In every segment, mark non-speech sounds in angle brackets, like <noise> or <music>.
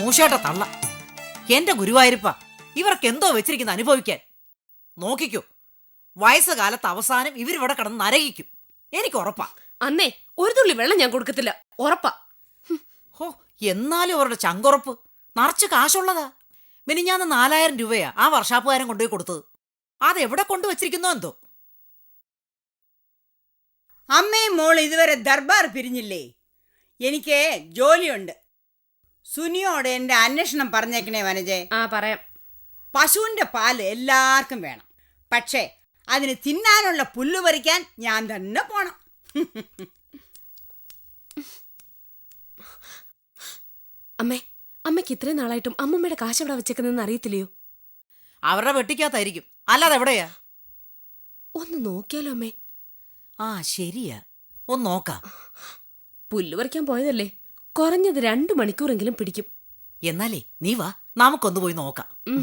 മൂഷേട്ട തള്ള. എന്റെ ഗുരുവായൂരപ്പ ഇവർക്ക് എന്തോ വെച്ചിരിക്കുന്ന അനുഭവിക്കാൻ. നോക്കിക്കോ വയസ്സുകാലത്ത് അവസാനം ഇവരിവിടെ കിടന്ന് നരകിക്കും. എനിക്ക് ഉറപ്പാ അന്നേ ഒരു തുള്ളി വെള്ളം ഞാൻ കൊടുക്കത്തില്ല. ഉറപ്പാ. ഹോ എന്നാലും അവരുടെ ചങ്കുറപ്പ്. നിറച്ച് കാശുള്ളതാ. മിനിഞ്ഞാന്ന് നാലായിരം രൂപയാ ആ വർഷാപ്പുകാരൻ കൊണ്ടുപോയി കൊടുത്തത്. അതെവിടെ കൊണ്ടുവച്ചിരിക്കുന്നോ എന്തോ? അമ്മയും മോൾ ഇതുവരെ ദർബാർ പിരിഞ്ഞില്ലേ? എനിക്ക് ജോലിയുണ്ട്. സുനിയോട് എന്റെ അന്വേഷണം പറഞ്ഞേക്കണേ വനജെ. ആ പറയാം. പശുവിന്റെ പാൽ എല്ലാവർക്കും വേണം. പക്ഷേ അതിന് തിന്നാനുള്ള പുല്ല് പറിക്കാൻ ഞാൻ തന്നെ പോണം. അമ്മേ അമ്മയ്ക്ക് ഇത്രയും നാളായിട്ടും അമ്മമ്മയുടെ കാശ് എവിടെ വെച്ചേക്കുന്നതെന്ന് അറിയത്തില്ലയോ? അവരുടെ വെട്ടിക്കകത്തായിരിക്കും. അല്ലാതെ എവിടെയാ? ഒന്ന് നോക്കിയാലോ അമ്മേ. ആ ശരിയാ. ഒന്ന് നോക്കാം. പുല്ല് പറിക്കാൻ പോയതല്ലേ? കുറഞ്ഞത് രണ്ടു മണിക്കൂറെങ്കിലും പിടിക്കും. എന്നാലേ നീ വാ. നമുക്കൊന്ന് പോയി നോക്കാം.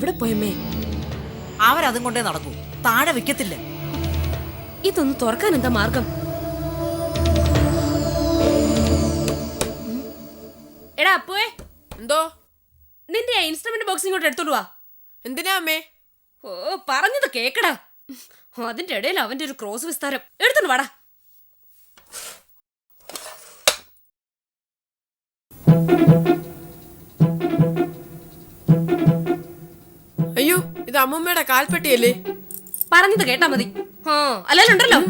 എവിടെ പോയമ്മേ? അവരതും കൊണ്ടേ നടക്കൂ താഴെ വെക്കത്തില്ല. ഇതൊന്ന് തുറക്കാൻ എന്താ മാർഗം? എടാ അപ്പുവേ. എന്തോ? നിന്റെ ആ ഇൻസ്ട്രുമെന്റ് ബോക്സ് ഇങ്ങോട്ട് എടുത്തോണ്ട് വാ. എന്തിനാ അമ്മേ? ഓ പറഞ്ഞത് കേക്കടാ. അതിന്റെ ഇടയിൽ അവന്റെ ഒരു ക്രോസ് വിസ്താരം. എടുത്തോണ്ട് വാടാ. അയ്യോ അമ്മൂമ്മയുടെ കാൽപ്പെട്ടിയല്ലേ? പറഞ്ഞത് കേട്ടാ മതി. അല്ലല്ലോ ഉണ്ടല്ലോ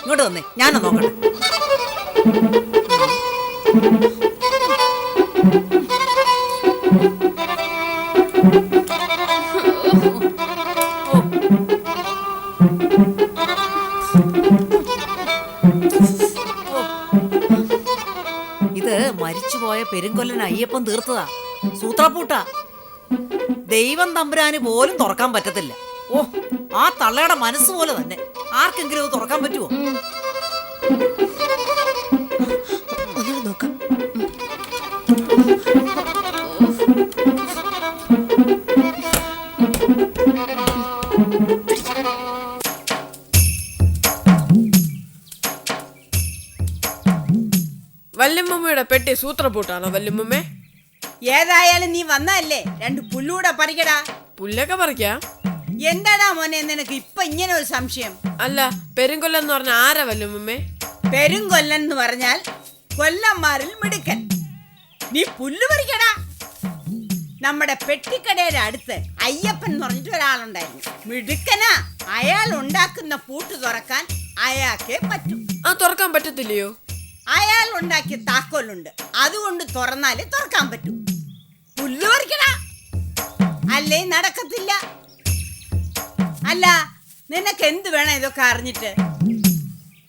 ഇങ്ങോട്ട് വന്നേ. ഞാനൊന്ന് നോക്കട്ടെ. മരിച്ചുപോയ പെരുങ്കൊല്ലൻ അയ്യപ്പൻ തീർത്തതാ. സൂത്രപ്പൂട്ട. ദൈവം തമ്പുരാന് പോലും തുറക്കാൻ പറ്റത്തില്ല. ഓ ആ തള്ളയുടെ മനസ്സ് പോലെ തന്നെ. ആർക്കെങ്കിലും അത് തുറക്കാൻ പറ്റുമോ വല്യമ്മൂമ്മയുടെ സൂത്രം സൂത്രപ്പൂട്ടാണോ വല്ലുമ്മേ ഏതായാലും നീ വന്നല്ലേ രണ്ട് പുല്ലൂടെ പറിക്കടാ. പുല്ലൊക്കെ പറിക്കാം? എന്താടാ മോനെ നിനക്ക് ഇപ്പൊ ഇങ്ങനെ ഒരു സംശയം? അല്ല പെരുങ്കൊല്ലം എന്ന് പറഞ്ഞ ആരാ വല്ലുമ്മേ പെരുങ്കൊല്ലൻ എന്ന് പറഞ്ഞാൽ കൊല്ലന്മാരിൽ മിടുക്കൻ. നീ പുല്ല് പറിക്കടാ. നമ്മുടെ പെട്ടിക്കടയുടെ അടുത്ത് അയ്യപ്പൻ എന്ന് പറഞ്ഞിട്ട് ഒരാളുണ്ടായിരുന്നു. മിടുക്കനാ. അയാൾ ഉണ്ടാക്കുന്ന പൂട്ട് തുറക്കാൻ അയാൾക്കേ പറ്റും. ആ തുറക്കാൻ പറ്റത്തില്ലയോ? അയാൾ ഉണ്ടാക്കിയ താക്കോലുണ്ട്. അതുകൊണ്ട് തുറന്നാലേ തുറക്കാൻ പറ്റൂ. പുല്ല് പറിക്കടാ അല്ലേ നടക്കത്തില്ല. അല്ല നിനക്ക് എന്ത് വേണം ഇതൊക്കെ അറിഞ്ഞിട്ട്?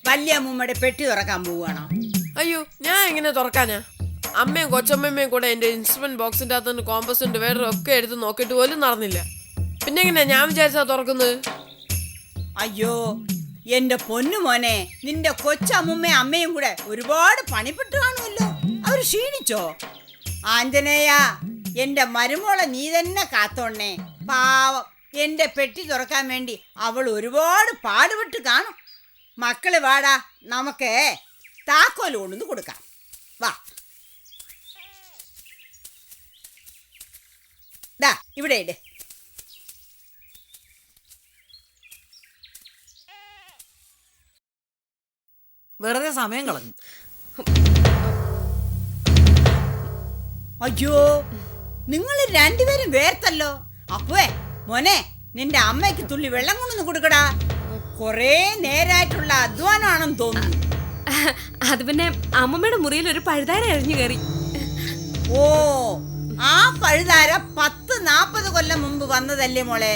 വലിയ അമ്മൂമ്മയുടെ പെട്ടി തുറക്കാൻ പോവുകയാണോ? അയ്യോ ഞാൻ എങ്ങനെ തുറക്കാനാ? അമ്മയും കൊച്ചമ്മയും കൂടെ എന്റെ ഇൻസ്ട്രുമെന്റ് ബോക്സിന്റെ അകത്തുനിന്ന് കോമ്പസുണ്ട് വേറെ ഒക്കെ എടുത്ത് നോക്കിയിട്ട് പോലും നടന്നില്ല. പിന്നെ എങ്ങനെയാ? ഞാൻ വിചാരിച്ചാ തുറക്കുന്നത്. അയ്യോ എന്റെ പൊന്നു മോനെ നിന്റെ കൊച്ചമ്മൂമ്മയും അമ്മയും കൂടെ ഒരുപാട് പണിപ്പെട്ട് കാണുമല്ലോ. അവർ ക്ഷീണിച്ചോ? ആഞ്ജനേയ എന്റെ മരുമോളെ നീ തന്നെ കാത്തോണ്ണേ. പാവം എന്റെ പെട്ടി തുറക്കാൻ വേണ്ടി അവൾ ഒരുപാട് പാടുപെട്ട് കാണും. മക്കൾ വാടാ നമുക്ക് താക്കോൽ കൊണ്ടുവന്ന് കൊടുക്കാം. വാ. ദാ ഇവിടെ ഇട്. വെറുതെ സമയം കളഞ്ഞു. അയ്യോ നിങ്ങൾ രണ്ടുപേരും വേർത്തല്ലോ. അപ്പുവേ മോനെ നിന്റെ അമ്മയ്ക്ക് തുള്ളി വെള്ളം കൊണ്ടൊന്ന് കൊടുക്കടാ. കൊറേ നേരായിട്ടുള്ള അധ്വാനമാണെന്ന് തോന്നുന്നു. അത് പിന്നെ അമ്മമ്മയുടെ മുറിയിൽ ഒരു പഴുതാര എറിഞ്ഞു കയറി. ഓ ആ പഴുതാര പത്ത് നാപ്പത് കൊല്ലം മുമ്പ് വന്നതല്ലേ മോളെ?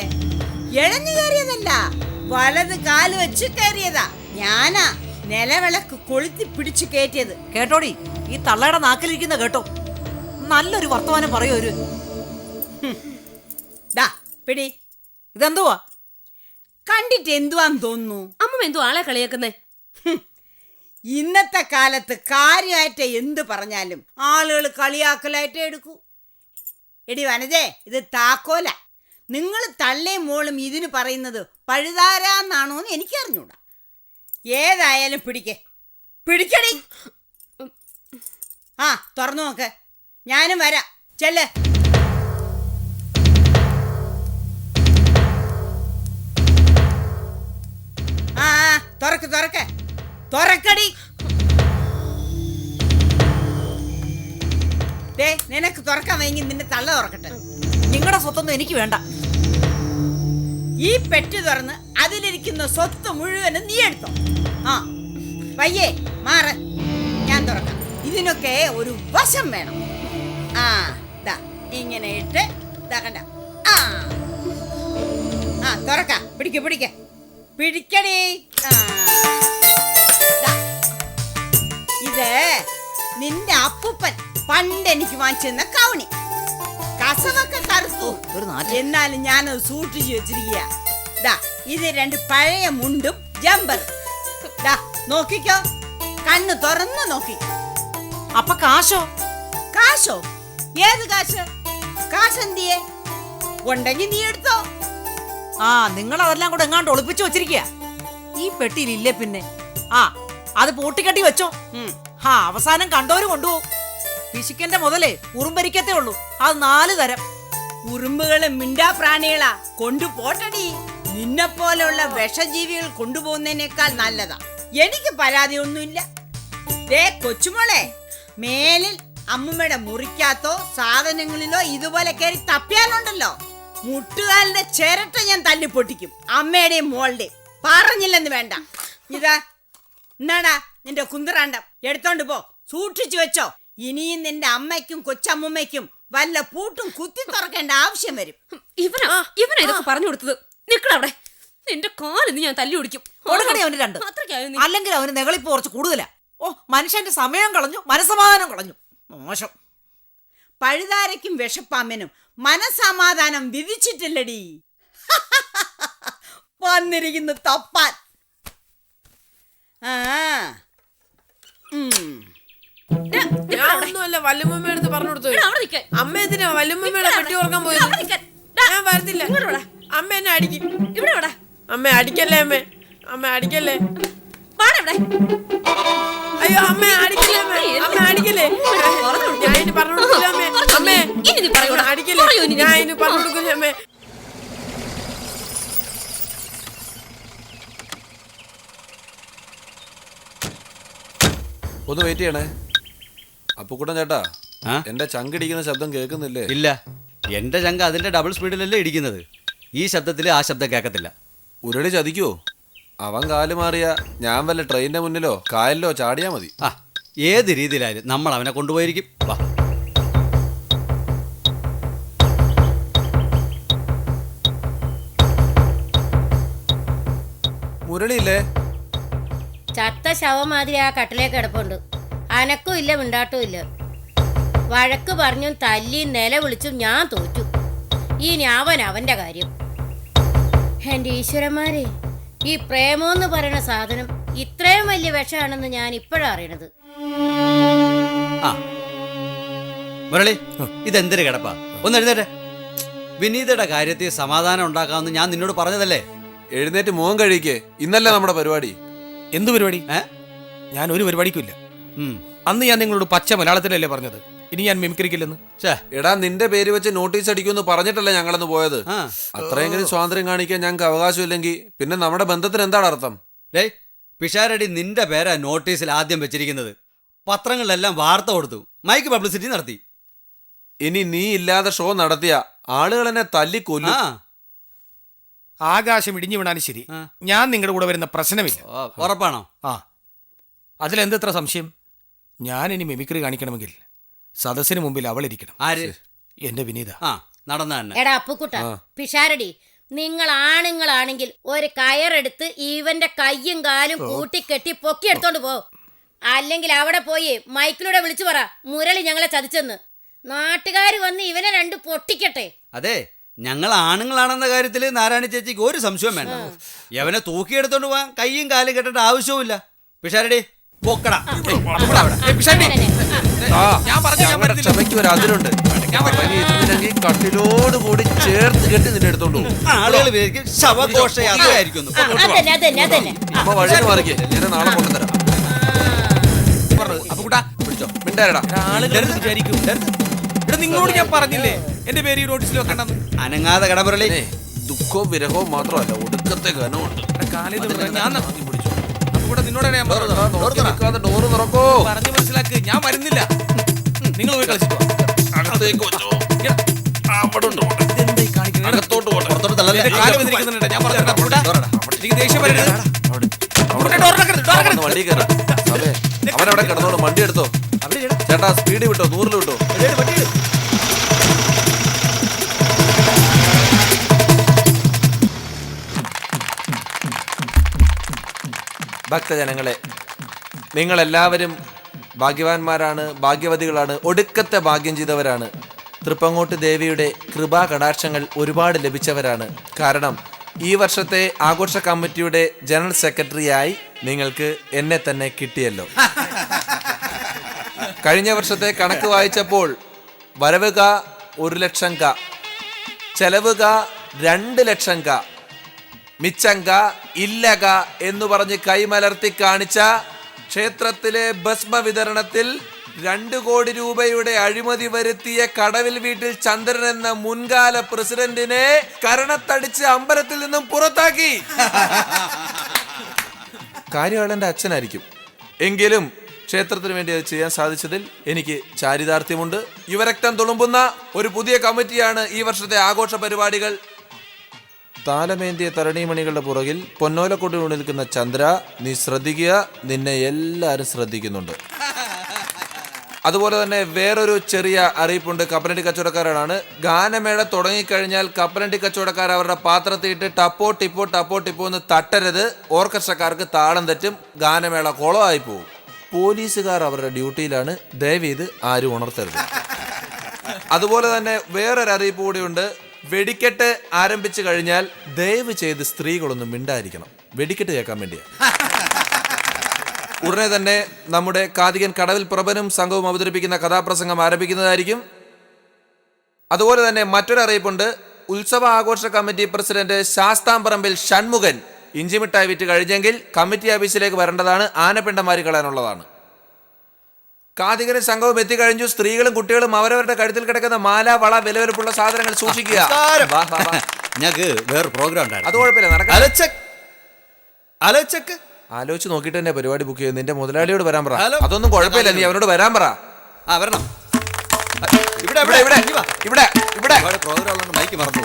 എഴഞ്ഞു കയറിയതല്ല വലത് കാൽ വെച്ച് കയറിയതാ. ഞാനാ. നിലവിളക്ക് കൊളുത്തി പിടിച്ചു കയറ്റിയത്. കേട്ടോടി ഈ തള്ളയുടെ നാക്കിലിരിക്കുന്ന കേട്ടോ. നല്ലൊരു വർത്തമാനം പറയൂ ഒരു. ദാ പിടി. ഇതെന്തുവാ? കണ്ടിട്ട് എന്തുവാന്ന് തോന്നുന്നു? അമ്മ എന്തോ ആളെ കളിയാക്കുന്നേ? ഇന്നത്തെ കാലത്ത് കാര്യമായിട്ട് എന്ത് പറഞ്ഞാലും ആളുകൾ കളിയാക്കലായിട്ടേ എടുക്കൂ. എടി വനജേ ഇത് താക്കോല. നിങ്ങൾ തള്ളേ മോളും ഇതിന് പറയുന്നത് പഴുതാരാന്നാണോന്ന് എനിക്കറിഞ്ഞൂടാ. ഏതായാലും പിടിക്കേ. പിടിക്കടി ആ തുറന്നു നോക്ക്. ഞാനും വരാം. ചെല്ല്. ആ തുറക്ക് തുറക്ക്. തുറക്കടി. നിനക്ക് തുറക്കാൻ വൈകി നിന്റെ തള്ള തുറക്കട്ടെ. നിങ്ങളുടെ സ്വത്തൊന്നും എനിക്ക് വേണ്ട. ഈ പെട്ടി തുറന്ന് അതിലിരിക്കുന്ന സ്വത്ത് മുഴുവനും നീ എടുത്തോ. ആ വയ്യേ മാറ. ഞാൻ തുറക്കാം. ഇതിനൊക്കെ ഒരു വശം വേണം. ആ ദാ ഇങ്ങനെ ഇട്ട് തകണ്ട ആ ആ തുറക്ക. പിടിക്ക പിടിക്ക. പിടിക്കടി. ഇത് നിന്റെ അപ്പൂപ്പൻ പണ്ട് എനിക്ക് വാങ്ങിച്ചിരുന്ന കവണി കസവൊക്കെ കറുത്തു ഒരു നാട്ടിൽ എന്നാലും ഞാനത് സൂക്ഷിച്ചു വെച്ചിരിക്കുക. ദാ ഇത് രണ്ട് പഴയ മുണ്ടും ജമ്പറും. ദാ നോക്കിക്കോ. കണ്ണ് തുറന്ന് നോക്കി. അപ്പൊ കാശോ? കാശോ? ഏത് കാശ്? കാശ് എന്തിയെ ഉണ്ടെങ്കി നീ എടുത്തോ. ആ നിങ്ങൾ അതെല്ലാം കൂടെ എങ്ങാണ്ട് ഒളിപ്പിച്ചു വെച്ചിരിക്കുക. ഈ പെട്ടിയിലില്ലേ പിന്നെ? ആ അത് പൂട്ടിക്കെട്ടി വെച്ചോ. ഹാ ആ അവസാനം കണ്ടോര് കൊണ്ടുപോകും. പിശുക്കന്റെ മുതലേ ഉറുമ്പരിക്കത്തേ ഉള്ളൂ. അത് നാല് തരം. ഉറുമ്പുകൾ മിണ്ടാ പ്രാണികളാ. കൊണ്ടുപോട്ടടി നിന്നെ പോലെയുള്ള വിഷജീവികൾ കൊണ്ടുപോകുന്നതിനേക്കാൾ നല്ലതാ. എനിക്ക് പരാതിയൊന്നുമില്ല. ദേ കൊച്ചുമോളെ മേലിൽ അമ്മമ്മയുടെ മുറിക്കകത്തോ സാധനങ്ങളിലോ ഇതുപോലെ കയറി തപ്പിയാലുണ്ടല്ലോ. മുട്ടുകാലിന്റെ ചിരട്ട ഞാൻ തല്ലി പൊട്ടിക്കും അമ്മയുടെയും മോളുടെയും. പറഞ്ഞില്ലെന്ന് വേണ്ട. ഇതാ എന്നാടാ നിന്റെ കുന്തറാണ്ടം. എടുത്തോണ്ട് പോ. സൂക്ഷിച്ചു വെച്ചോ. ഇനിയും നിന്റെ അമ്മയ്ക്കും കൊച്ചമ്മയ്ക്കും വല്ല പൂട്ടും കുത്തി തുറക്കേണ്ട ആവശ്യം വരും. ഇവനാ ഇവനാ ഇതൊക്കെ പറഞ്ഞു കൊടുത്തത്. നിക്കടവിടെ നിന്റെ കാലിന്ന് ഞാൻ തല്ലി ഓടിക്കും. കൊടുക്കണേ അവന് രണ്ട്. അല്ലെങ്കിൽ അവന് നെകളിപ്പ് കുറച്ച് കൂടുതലാ. ഓ മനുഷ്യന്റെ സമയം കളഞ്ഞു മനസമാധാനം കളഞ്ഞു. മോശം. പഴുതാരയ്ക്കും വിഷപ്പാമ്പിനും മനസമാധാനം വിധിച്ചിട്ടില്ലടി. <laughs> വന്നിരിക്കുന്നു തപ്പാൻ. ആ ഞാൻ ഒന്നുമല്ല വല്യമ്മ പറഞ്ഞു കൊടുത്തു അമ്മ എന്തിനാ വല്യമ്മയുടെ പെട്ടി ഓർക്കാൻ ഡാ, ഞാൻ വരത്തില്ല. അമ്മ എന്നെ അടിക്കും. ഇവിടെ അമ്മ അടിക്കല്ലേ അമ്മ? അമ്മ അടിക്കല്ലേ? അയ്യോ അമ്മ അടിക്കല്ലേ അമ്മ? അമ്മ അടിക്കല്ലേ? ഞാൻ ഇനി പറഞ്ഞു കൊടുക്കില്ല അമ്മേ. അമ്മേ. അടിക്കല്ലേ. ഞാൻ ഇനി പറഞ്ഞു കൊടുക്കില്ല അമ്മേ. ഒന്ന് വെയിറ്റ് ചെയ്യണേ. അപ്പുക്കുട്ടൻ ചേട്ടാ ആ? എന്റെ ചങ്കിടിക്കുന്ന ശബ്ദം കേൾക്കുന്നില്ലേ? ഇല്ല. എന്റെ ചങ്ക അതിന്റെ ഡബിൾ സ്പീഡിലല്ലേ ഇടിക്കുന്നത്. ഈ ശബ്ദത്തിൽ ആ ശബ്ദം കേൾക്കത്തില്ല. ഉരുളി ചതിക്കോ? അവൻ കാൽ മാറിയ ഞാൻ വല്ല ട്രെയിനിന്റെ മുന്നിലോ കായലിലോ ചാടിയാ മതി. ആ ഏത് രീതിയിലായാലും നമ്മൾ അവനെ കൊണ്ടുപോയിരിക്കും. വാ. മുരളിയില്ലേ? ചത്ത ശവമാതിരി ആ കട്ടിലേക്ക് കിടപ്പുണ്ട്. അനക്കും ഇല്ല മിണ്ടാട്ടും ഇല്ല. വഴക്ക് പറഞ്ഞും തല്ലിയും നില വിളിച്ചും ഞാൻ തോറ്റു. ഇനി അവൻ അവന്റെ കാര്യം. എന്റെ ഈശ്വരന്മാരെ ഈ പ്രേമോന്ന് പറയുന്ന സാധനം ഇത്രയും വലിയ വിഷമാണെന്ന് ഞാൻ ഇപ്പോഴാണ് അറിയണത്. ആ. മുരളി ഇതെന്തൊരു കിടപ്പാ? ഒന്ന് എഴുന്നേറ്റെ. വിനീതയുടെ കാര്യത്തിൽ സമാധാനം ഉണ്ടാക്കാമെന്ന് ഞാൻ നിന്നോട് പറഞ്ഞതല്ലേ? എഴുന്നേറ്റ് മുഖം കഴിക്കേ. ഇന്നല്ല നമ്മുടെ പരിപാടി. എന്ത് പരിപാടി? ഏ? ഞാൻ ഒരു പരിപാടിക്കുമില്ല. ഉം. അന്ന് ഞാൻ നിങ്ങളോട് പച്ച മലയാളത്തിലല്ലേ പറഞ്ഞത്? ഇനി ഞാൻ മിമിക്രിക്കില്ലെന്ന്? ഛേ എടാ നിന്റെ പേര് വെച്ച് നോട്ടീസ് അടിക്കുമെന്ന് പറഞ്ഞിട്ടല്ലേ ഞങ്ങളെന്ന് പോയത്? അത്രയെങ്കിലും സ്വാതന്ത്ര്യം കാണിക്കാൻ ഞങ്ങൾക്ക് അവകാശമില്ലെങ്കിൽ പിന്നെ നമ്മുടെ ബന്ധത്തിന് എന്താണ് അർത്ഥം? ഡേ പിഷാരടി നിന്റെ പേരാ നോട്ടീസിൽ ആദ്യം വെച്ചിരിക്കുന്നത്. പത്രങ്ങളിലെല്ലാം വാർത്ത കൊടുത്തു. മൈക്ക് പബ്ലിസിറ്റി നടത്തി. ഇനി നീ ഇല്ലാതെ ഷോ നടത്തിയ ആളുകൾ എന്നെ തല്ലി കൊല്ലും. ആ. ആകാശം ഇടിഞ്ഞു വീണാലും ശരി. ഞാൻ നിങ്ങളുടെ കൂടെ വരുന്ന പ്രശ്നമില്ല. ഉറപ്പാണോ? ആ. അതിലെന്ത് ഇത്ര സംശയം? ഞാൻ ഇനി മിമിക്രി കാണിക്കണമെങ്കിൽ സദസ്സിന് മുമ്പിൽ അവളിരിക്കണം. ആര്? എന്റെ വിനീത. ആ നടന്ന തന്നെ. എടാ അപ്പുക്കുട്ട പിഷാരടി നിങ്ങൾ ആണുങ്ങളാണെങ്കിൽ ഒരു കയറെടുത്ത് ഇവന്റെ കയ്യും കാലും കൂട്ടിക്കെട്ടി പൊക്കി എടുത്തോണ്ട് പോ. അല്ലെങ്കിൽ അവിടെ പോയി മൈക്കിലൂടെ വിളിച്ചു പറ മുരളി ഞങ്ങളെ ചതിച്ചെന്ന്. നാട്ടുകാർ വന്ന് ഇവനെ രണ്ട് പൊട്ടിക്കട്ടെ. അതെ ഞങ്ങൾ ആണുങ്ങളാണെന്ന കാര്യത്തിൽ നാരായണ ചേച്ചിക്ക് ഒരു സംശയം വേണ്ട. യവനെ തൂക്കിയെടുത്തോണ്ട് പോവാൻ കയ്യും കാലും കെട്ടേണ്ട ആവശ്യവുമില്ല. പിഷാരടി പൊക്കടാ. ഞാൻ പറഞ്ഞു ഞാൻ ഞങ്ങളുടെ വരുന്നില്ല. ക്ഷമയ്ക്ക് ഒരു അതിരുണ്ട് ഇറങ്ങി ഇരുന്നില്ലെങ്കിൽ കട്ടിലോട് കൂടി ചേർത്ത് കെട്ടി നിന്നെ എടുത്തോണ്ട് പോകും. ആളുകൾ വിചാരിക്കും ശവഘോഷ യാത്രയായിരിക്കും ആ, അതന്നെ അതന്നെ അതന്നെ. ആ, അമ്മ വഴി മാറിക്കേ. ഞാൻ നാളെ കൊണ്ടുതരാം അപ്പൊ കൂട്ടാ പിടിച്ചോ. മിണ്ടാരടാ ആളുകൾ വിചാരിക്കും എടാ നിങ്ങളോട് ഞാൻ പറഞ്ഞില്ലേ? എന്റെ പേര് ഈ നോട്ടീസിൽ വെക്കണ്ടെന്ന്. അനങ്ങാതെ കടമുരളി ദുഃഖവും വിരഹവും മാത്രമല്ല ഒടുക്കത്തെ ഘനമുണ്ട്. കാലിൽ ഞാൻ നിന്നോടാണ് ഞാൻ പറഞ്ഞത്. ഡോറ് തുറക്കോ പറഞ്ഞു മനസ്സിലാക്ക്. ഞാൻ വരുന്നില്ല. നിങ്ങൾ പോയി കളിച്ചിട്ടോ അകത്തേക്ക് വെച്ചോ അവിടെ. ഉണ്ട് പോട്ടെ. ഇതെന്തായി കാണിക്കുന്നത്? അകത്തോട്ട് പോട്ടെ. പുറത്തോട്ട് തള്ളല്ലേ എന്റെ കാൽ ഞാൻ ദേഷ്യം വരരുത്. വണ്ടി കയറാം. അതെ അവനവിടെ കിടന്നോളൂ വണ്ടി എടുത്തോ. ചേട്ടാ സ്പീഡ് വിട്ടോ? നൂറിൽ വിട്ടോ? ഭക്തജനങ്ങളെ നിങ്ങളെല്ലാവരും ഭാഗ്യവാന്മാരാണ് ഭാഗ്യവതികളാണ് ഒടുക്കത്തെ ഭാഗ്യം ചെയ്തവരാണ്. തൃപ്പങ്ങോട്ട് ദേവിയുടെ കൃപാ കടാക്ഷങ്ങൾ ഒരുപാട് ലഭിച്ചവരാണ്. കാരണം ഈ വർഷത്തെ ആഘോഷ കമ്മിറ്റിയുടെ ജനറൽ സെക്രട്ടറിയായി നിങ്ങൾക്ക് എന്നെ തന്നെ കിട്ടിയല്ലോ. കഴിഞ്ഞ വർഷത്തെ കണക്ക് വായിച്ചപ്പോൾ വരവുക ഒരു ലക്ഷം ക ചെലവുക രണ്ട് ലക്ഷം ക മിച്ചങ്ക ഇല്ലക എന്ന് പറഞ്ഞ് കൈമലർത്തി കാണിച്ച ക്ഷേത്രത്തിലെ ഭസ്മ വിതരണത്തിൽ രണ്ടു കോടി രൂപയുടെ അഴിമതി വരുത്തിയ കടവിൽ വീട്ടിൽ ചന്ദ്രൻ എന്ന മുൻകാല പ്രസിഡന്റിനെ കരണത്തടിച്ച് അമ്പലത്തിൽ നിന്നും പുറത്താക്കി. <laughs> കാര്യവാളന്റെ അച്ഛനായിരിക്കും. എങ്കിലും ക്ഷേത്രത്തിന് വേണ്ടി അത് ചെയ്യാൻ സാധിച്ചതിൽ എനിക്ക് ചാരിതാർത്ഥ്യമുണ്ട്. യുവരക്തം തുളുമ്പുന്ന ഒരു പുതിയ കമ്മിറ്റിയാണ് ഈ വർഷത്തെ ആഘോഷ പരിപാടികൾ താലമേന്തിയ തരണീമണികളുടെ പുറകിൽ പൊന്നോലക്കൊടി നിൽക്കുന്ന ചന്ദ്ര നീ ശ്രദ്ധിക്കുക നിന്നെ എല്ലാവരും ശ്രദ്ധിക്കുന്നുണ്ട്. അതുപോലെ തന്നെ വേറൊരു ചെറിയ അറിയിപ്പുണ്ട്. കപ്പലണ്ടി കച്ചവടക്കാരാണ്. ഗാനമേള തുടങ്ങിക്കഴിഞ്ഞാൽ കപ്പലണ്ടി കച്ചവടക്കാർ അവരുടെ പാത്രത്തിയിട്ട് ടപ്പോ ടിപ്പോ ടപ്പോ ടിപ്പോ എന്ന് തട്ടരുത്. ഓർക്കസ്ട്രക്കാർക്ക് താളം തെറ്റും ഗാനമേള കുളമായി പോകും പോലീസുകാർ അവരുടെ ഡ്യൂട്ടിയിലാണ്. ദയവീത് ആരും ഉണർത്തരുത്. അതുപോലെ തന്നെ വേറൊരു അറിയിപ്പ് കൂടിയുണ്ട്. വെടിക്കെട്ട് ആരംഭിച്ചു കഴിഞ്ഞാൽ ദയവ് ചെയ്ത് സ്ത്രീകളൊന്നും മിണ്ടായിരിക്കണം. വെടിക്കെട്ട് കേൾക്കാൻ വേണ്ടിയാ. <laughs> ഉടനെ തന്നെ നമ്മുടെ കാതികൻ കടവിൽ പ്രഭനും സംഘവും അവതരിപ്പിക്കുന്ന കഥാപ്രസംഗം ആരംഭിക്കുന്നതായിരിക്കും. അതുപോലെ തന്നെ മറ്റൊരു അറിയിപ്പുണ്ട്. ഉത്സവ ആഘോഷ കമ്മിറ്റി പ്രസിഡന്റ് ശാസ്താംപറമ്പിൽ ഷൺമുഖൻ ഇഞ്ചിമിഠായി വിറ്റ് കഴിഞ്ഞെങ്കിൽ കമ്മിറ്റി ഓഫീസിലേക്ക് വരേണ്ടതാണ്. ആനപ്പിണ്ടമാരി കളയാനുള്ളതാണ്. കാതികനും സംഘവും എത്തിക്കഴിഞ്ഞു. സ്ത്രീകളും കുട്ടികളും അവരവരുടെ കഴുത്തിൽ കിടക്കുന്ന മാല വള വിലവെലുപ്പുള്ള സാധനങ്ങൾ സൂക്ഷിക്കുക. <laughs> ഞങ്ങക്ക് വേറെ പ്രോഗ്രാം അത് കുഴപ്പമില്ല. നടക്കാം. ആലോചിച്ച് നോക്കിയിട്ട് തന്നെ പരിപാടി ബുക്ക് ചെയ്യുന്നു നിന്റെ മുതലാളിയോട് വരാൻ പറ. അതൊന്നും കുഴപ്പമില്ല. നീ അവനോട് വരാൻ പറ. ആ വരണം. ഇവിടെ ഇവിടെ ഇവിടെ ഇവിടെ ഇവിടെ. മൈക്ക് മറന്നു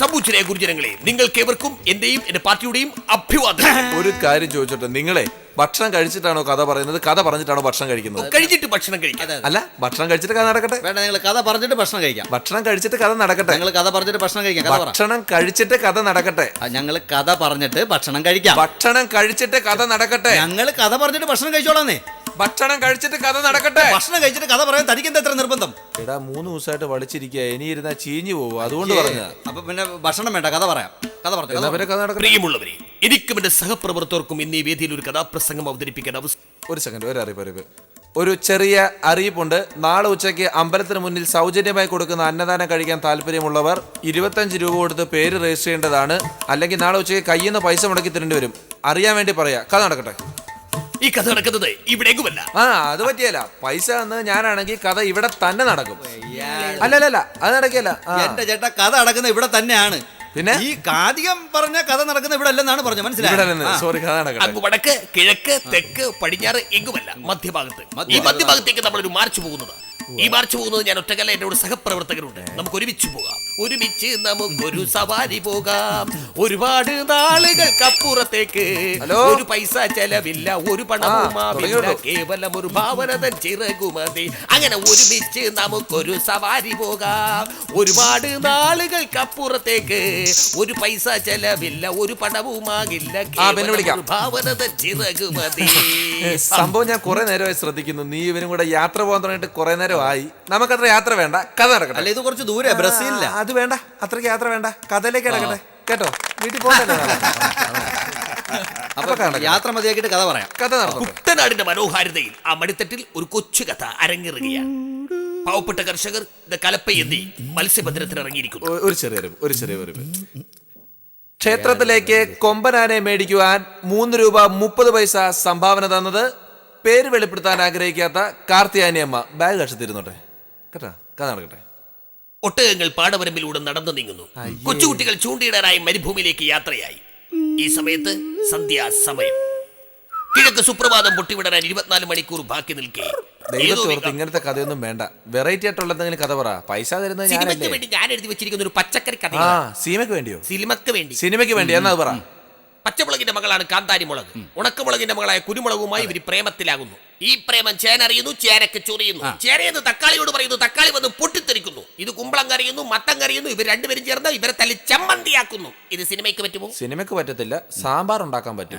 സമ്പൂച്ചനെ ഗുരുജനങ്ങളെ നിങ്ങൾക്ക് ഏവർക്കും എന്റെയും എന്റെ പാർട്ടിയുടെയും അഭിവാദനം. ഒരു കാര്യം ചോദിച്ചോട്ടെ നിങ്ങളെ ഭക്ഷണം കഴിച്ചിട്ടാണോ കഥ പറയുന്നത്? കഥ പറഞ്ഞിട്ടാണോ ഭക്ഷണം കഴിക്കുന്നത്? കഴിച്ചിട്ട് ഭക്ഷണം കഴിക്കാം. അല്ല ഭക്ഷണം കഴിച്ചിട്ട് കഥ നടക്കട്ടെ? വേണ്ട നിങ്ങൾ കഥ പറഞ്ഞിട്ട് ഭക്ഷണം കഴിക്കാം. ഭക്ഷണം കഴിച്ചിട്ട് കഥ നടക്കട്ടെ? നിങ്ങൾ കഥ പറഞ്ഞിട്ട് ഭക്ഷണം കഴിക്കാം ഭക്ഷണം കഴിച്ചിട്ട് കഥ നടക്കട്ടെ? ഞങ്ങൾ കഥ പറഞ്ഞിട്ട് ഭക്ഷണം കഴിക്കാം. ഭക്ഷണം കഴിച്ചിട്ട് കഥ നടക്കട്ടെ? ഞങ്ങൾ കഥ പറഞ്ഞിട്ട് ഭക്ഷണം കഴിച്ചോളാന്നേ. ഭക്ഷണം കഴിച്ചിട്ട് കഥ നടക്കട്ടെ? ഭക്ഷണം കഴിച്ചിട്ട് കഥ പറയാൻ തനിക്കെന്താ എത്ര നിർബന്ധം? എടാ മൂന്ന് ദിവസമായിട്ട് വളിച്ചിരിക്കുക ഇനി ഇരുന്നാ ചീഞ്ഞു പോകും അതുകൊണ്ട് പറഞ്ഞ അപ്പൊ പിന്നെ ഭക്ഷണം വേണ്ട കഥ പറയാം. കഥ പറഞ്ഞു എന്നാ പിന്നെ കഥ നടക്കട്ടെ? പ്രിയമുള്ളവരെ എനിക്കും എന്റെ സഹപ്രവർത്തകർക്കും ഇന്നീ വേദിയിൽ ഒരു കഥാപ്രസംഗം അവതരിപ്പിക്കാൻ അവസ്ഥ ഒരു സെക്കൻഡ് ഒരു അറിയിപ്പ് അറിയിപ്പ്. ഒരു ചെറിയ അറിയിപ്പുണ്ട്. നാളെ ഉച്ചയ്ക്ക് അമ്പലത്തിന് മുന്നിൽ സൗജന്യമായി കൊടുക്കുന്ന അന്നദാനം കഴിക്കാൻ താല്പര്യമുള്ളവർ ഇരുപത്തഞ്ച് രൂപ കൊടുത്ത് പേര് രജിസ്റ്റർ ചെയ്യേണ്ടതാണ്. അല്ലെങ്കിൽ നാളെ ഉച്ചയ്ക്ക് കയ്യിൽ നിന്ന് പൈസ മുടക്കി തരേണ്ടി വരും. അറിയാൻ വേണ്ടി പറയാ. കഥ നടക്കട്ടെ. ഈ കഥ നടക്കുന്നത് ഇവിടേക്കുമല്ല. ആ അത് പറ്റിയല്ല. പൈസ തന്നത് ഞാനാണെങ്കിൽ കഥ ഇവിടെ തന്നെ നടക്കും. അല്ലല്ലല്ല അല്ല അല്ല അത് നടക്കില്ല. എന്റെ ചേട്ടാ കഥ നടക്കുന്ന ഇവിടെ തന്നെയാണ്. പിന്നെ? ഈ കാതികം പറഞ്ഞ കഥ നടക്കുന്ന ഇവിടെ അല്ലെന്നാണ് പറഞ്ഞത്. മനസ്സിലായി? സോറി കഥ വടക്ക് കിഴക്ക് തെക്ക് പടിഞ്ഞാറ് എങ്ങുമല്ല മധ്യഭാഗത്ത്. ഈ മധ്യഭാഗത്തേക്ക് നമ്മൾ ഒരു മാർച്ച് പോകുന്നത്. ഈ മാർച്ച് പോകുന്നത് ഞാൻ ഒറ്റക്കല്ല എന്നോട് സഹപ്രവർത്തകരുണ്ട്. നമുക്ക് ഒരുമിച്ച് പോകാം. ഒരുമിച്ച് നമുക്കൊരു സവാരി പോകാം. ഒരുപാട് നാളുകൾക്കപ്പുറത്തേക്ക്? ഒരു പൈസ ചെലവില്ല ഒരു പണവുമാവില്ല. കേവലം ഒരു ഭാവനതൻ ചിറകുമതി അങ്ങനെ ഒരുമിച്ച് നമുക്കൊരു സവാരി പോകാം. ഒരുപാട് നാളുകൾക്കപ്പുറത്തേക്ക് ഒരു പൈസ ചെലവില്ല ഒരു പണവുമാകില്ല. ഭാവനതൻ ചിറകുമതി <laughs> സംഭവം ഞാൻ കുറെ നേരമായി ശ്രദ്ധിക്കുന്നു. നീ ഇവനും കൂടെ യാത്ര പോകാൻ തുടങ്ങിയിട്ട് കുറെ നേരമായി നമുക്കത്ര യാത്ര വേണ്ട. കഥ നടക്കട്ടെ. അല്ല ഇത് കുറച്ച് ദൂരെ ബ്രസീലില്ല അത് വേണ്ട. അത്രയ്ക്ക് യാത്ര വേണ്ട. കഥയിലേക്ക് നടക്കട്ടെ കേട്ടോ? വീട്ടിൽ പോകണ്ടല്ലോ. <laughs> അപ്പൊ യാത്ര മതിയാക്കിയിട്ട് കഥ പറയാം. കഥ നടക്കും കുട്ടനാടിന്റെ മനോഹാരിതയിൽ ആ മടിത്തട്ടിൽ ഒരു കൊച്ചു കഥ അരങ്ങേറുകയാണ്. പാവപ്പെട്ട കർഷകർ കലപ്പയെന്തി മത്സ്യബന്ധനത്തിന് ഇറങ്ങിയിരിക്കുന്നു. ഒരു ചെറിയ ഒരു ചെറിയ ഒരു ക്ഷേത്രത്തിലേക്ക് കൊമ്പനാനെ മേടിക്കുവാൻ മൂന്ന് രൂപ മുപ്പത് പൈസ സംഭാവന തന്നത് പേര് വെളിപ്പെടുത്താൻ ആഗ്രഹിക്കാത്ത കാർത്തിയാനിയമ്മ ബാഗ് കക്ഷത്തിരുന്നോട്ടെ കേട്ടാ? കഥ നടക്കട്ടെ. ഒട്ടകങ്ങൾ പാടവരമ്പിലൂടെ നടന്നു നീങ്ങുന്നു. കൊച്ചുകുട്ടികൾ ചൂണ്ടിയിടാനായി മരുഭൂമിയിലേക്ക് യാത്രയായി. ഈ സമയത്ത് സന്ധ്യാസമയം കിഴക്ക് സുപ്രഭാതം പൊട്ടിവിടാൻ ഇരുപത്തിനാല് മണിക്കൂർ ബാക്കി നിൽക്കേ. ഇങ്ങനത്തെ കഥയൊന്നും വേണ്ട. വെറൈറ്റി ആയിട്ടുള്ള എന്തെങ്കിലും കഥ പറ. പൈസ തരുന്നത് ഞാൻ എഴുതി വെച്ചിരിക്കുന്ന ഒരു പച്ചക്കറി കഥ ആ സിനിമയ്ക്ക് വേണ്ടിയോ? സിനിമക്ക് വേണ്ടി. സിനിമക്ക് വേണ്ടി. എന്നാ പറ. പച്ചമുളകിന്റെ മകളാണ് കാന്താരി മുളക് ഉണക്കമുളകിന്റെ മകളായ കുരുമുളകുമായി ഇവർ പ്രേമത്തിലാകുന്നു. ഈ പ്രേമം ചേന ചേനറിയുന്നു ചേനക്ക് ചൊറിയുന്നു. ചേനയെന്ന് തക്കാളിയോട് പറയുന്നു തക്കാളി വന്ന് പൊട്ടിത്തെറിക്കുന്നു. ഇത് കുമ്പളം കറിയുന്നു മത്തം കറിയുന്നു ഇവർ രണ്ടുപേരും ചേർന്ന് ഇവരെ തല്ലി ചമ്മന്തിയാക്കുന്നു. ഇത് സിനിമയ്ക്ക് പറ്റുമോ? സിനിമയ്ക്ക് പറ്റത്തില്ല സാമ്പാർ ഉണ്ടാക്കാൻ പറ്റും.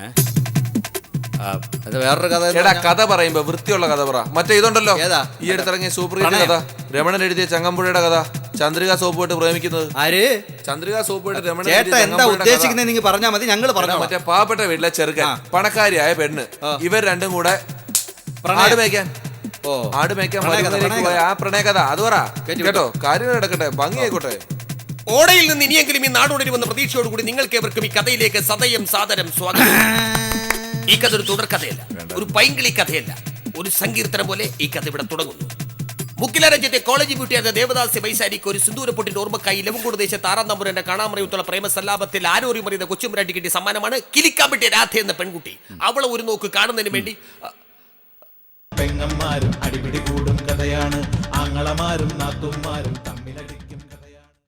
അത് വേറൊരു കഥ എടാ കഥ പറയുമ്പോ വൃത്തിയുള്ള കഥ പറ. മറ്റേ ഇതുണ്ടല്ലോ ഏതാ? ഈ അടുത്തിറങ്ങിയ സൂപ്പർ ഹിറ്റ് കഥ. രമണൻ എഴുതിയ ചങ്ങമ്പുഴയുടെ കഥ. ചന്ദ്രിക സോപ്പ് പോയിട്ട് പ്രേമിക്കുന്നത്? ആര്? ചന്ദ്രിക സോപ്പ് രമണ രമണൻ ചേട്ടാ എന്താ ഉദ്ദേശിക്കുന്നത് നിങ്ങൾ പറഞ്ഞാൽ മതി ഞങ്ങൾ പറഞ്ഞു മറ്റേ പാവപ്പെട്ട വീട്ടിലെ ചെറുക്കൻ പണക്കാരിയായ പെണ്ണ്. ഇവർ രണ്ടും കൂടെ. ആട് മേയ്ക്കാൻ. ഓ. ആട് മേയ്ക്കാൻ ആ പ്രണയകഥ അത് പറ. കേട്ടോ കാര്യങ്ങൾ നടക്കട്ടെ ഭംഗിയായിക്കോട്ടെ. ഓടയിൽ നിന്ന് ഇനിയെങ്കിലും ഈ നാടോടരുമെന്ന പ്രതീക്ഷയോടുകൂടി നിങ്ങൾക്ക് ഏവർക്കും ഈ കഥയിലേക്ക് സദയം സാദരം സ്വാഗതം. ഈ കഥ ഒരു തുടർക്കഥയല്ല ഒരു പൈങ്കിളി കഥയല്ല ഒരു സങ്കീർത്തനം പോലെ ഈ കഥ ഇവിടെ തുടങ്ങുന്നു. മുക്കില രാജ്യത്തെ കോളേജ് ബ്യൂട്ടിയായ ദേവദാസ് വൈസാരിക്ക് ഒരു സിന്ദൂരപ്പൊട്ടിന്റെ ഓർമ്മക്കായി ലവുംകൂട് ദേശത്ത് ആറാം നമ്പുരന്റെ കാണാമറയത്തുള്ള പ്രേമസല്ലാപത്തിൽ ആരോറി മറിയുന്ന കൊച്ചുമുരാട്ടി കിട്ടിയ സമ്മാനമാണ് കിലിക്കാമ്പട്ടിയ രാധ എന്ന പെൺകുട്ടി. അവളെ ഒരു നോക്ക് കാണുന്നതിന് വേണ്ടി പെങ്ങന്മാരും അടിപിടി കൂടും കഥയാണ്. ആങ്ങളമാരും നാത്തുമാരും